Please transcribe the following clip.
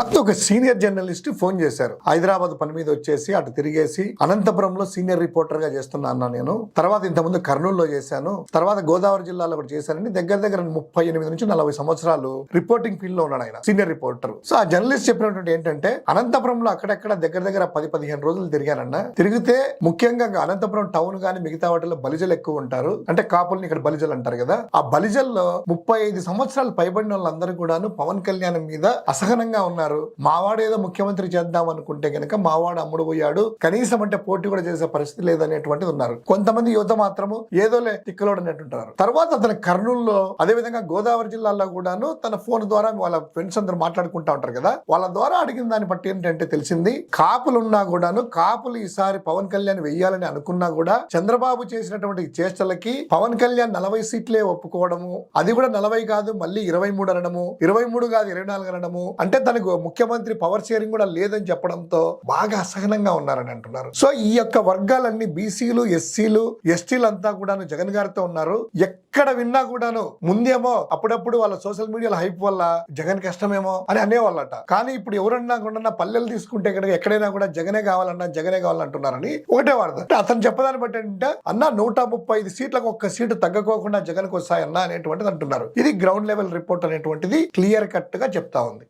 Lập ఒక senior journalist phone చేశారు. హైదరాబాద్ పని మీద వచ్చేసి అటు తిరిగేసి అనంతపురంలో సీనియర్ రిపోర్టర్గా చేస్తున్నాను నేను. తర్వాత ఇంతకుముందు కర్నూలులో చేశాను. తర్వాత గోదావరి జిల్లాలో కూడా చేశానని దగ్గర దగ్గర ముప్పై ఎనిమిది నుంచి నలభై సంవత్సరాలు రిపోర్టింగ్ ఫీల్డ్లో ఉన్నాడు ఆయన సీనియర్ రిపోర్టర్. సో ఆ జర్నలిస్ట్ చెప్పినటువంటి ఏంటంటే అనంతపురంలో అక్కడెక్కడ దగ్గర దగ్గర పది పదిహేను రోజులు తిరిగానన్న. తిరిగితే ముఖ్యంగా అనంతపురం టౌన్ గాని మిగతా వాటిలో బలిజలు ఎక్కువ ఉంటారు. అంటే కాపుల్ని ఇక్కడ బలిజలు అంటారు కదా. ఆ బలిజల్లో ముప్పై ఐదు సంవత్సరాలు పైబడిన వాళ్ళందరూ కూడాను పవన్ కళ్యాణ్ మీద అసహనంగా ఉన్నారు. మావాడు ఏదో ముఖ్యమంత్రి చేద్దాం అనుకుంటే గనక మావాడు అమ్ముడు పోయాడు. కనీసం అంటే పోటీ కూడా చేసే పరిస్థితి లేదనేటువంటిది ఉన్నారు. కొంతమంది యువత మాత్రము ఏదోలే తిక్కలోడు అన్నట్టుంటారు. తర్వాత అతను కర్నూలులో అదే విధంగా గోదావరి జిల్లాలో కూడాను తన ఫోన్ ద్వారా వాళ్ళ ఫ్రెండ్స్ అందరూ మాట్లాడుకుంటా ఉంటారు కదా. వాళ్ళ ద్వారా అడిగిన దాన్ని బట్టి ఏంటంటే తెలిసింది కాపులు ఉన్నా కూడాను కాపులు ఈసారి పవన్ కళ్యాణ్ వెయ్యాలని అనుకున్నా కూడా చంద్రబాబు చేసినటువంటి చేష్టలకి పవన్ కళ్యాణ్ నలభై సీట్లే ఒప్పుకోవడము. అది కూడా నలభై కాదు మళ్ళీ ఇరవై మూడు అనడము. ఇరవై మూడు కాదు ఇరవై నాలుగు అనడము. అంటే తనకు ముఖ్యమంత్రి పవర్ షేరింగ్ కూడా లేదని చెప్పడంతో బాగా అసహనంగా ఉన్నారని అంటున్నారు. సో ఈ యొక్క వర్గాలన్నీ బీసీలు ఎస్సీలు ఎస్టీలు అంతా కూడాను జగన్ గారితో ఉన్నారు. ఎక్కడ విన్నా కూడాను ముందేమో అప్పుడప్పుడు వాళ్ళ సోషల్ మీడియాలో హైప్ వల్ల జగన్ కష్టమేమో అని అనేవాళ్ళట. కానీ ఇప్పుడు ఎవరన్నా కూడా పల్లెలు తీసుకుంటే కనుక ఎక్కడైనా కూడా జగనే కావాలన్నా జగనే కావాలంటున్నారని ఒకటే వార్త. అంటే అతను చెప్పదాన్ని బట్టి ఏంటంటే అన్న నూట ముప్పై ఐదు సీట్లకు ఒక్క సీటు తగ్గకోకుండా జగన్కి వస్తాయన్నా అనేటువంటిది అంటున్నారు. ఇది గ్రౌండ్ లెవెల్ రిపోర్ట్ అనేటువంటిది క్లియర్ కట్గా చెప్తా ఉంది.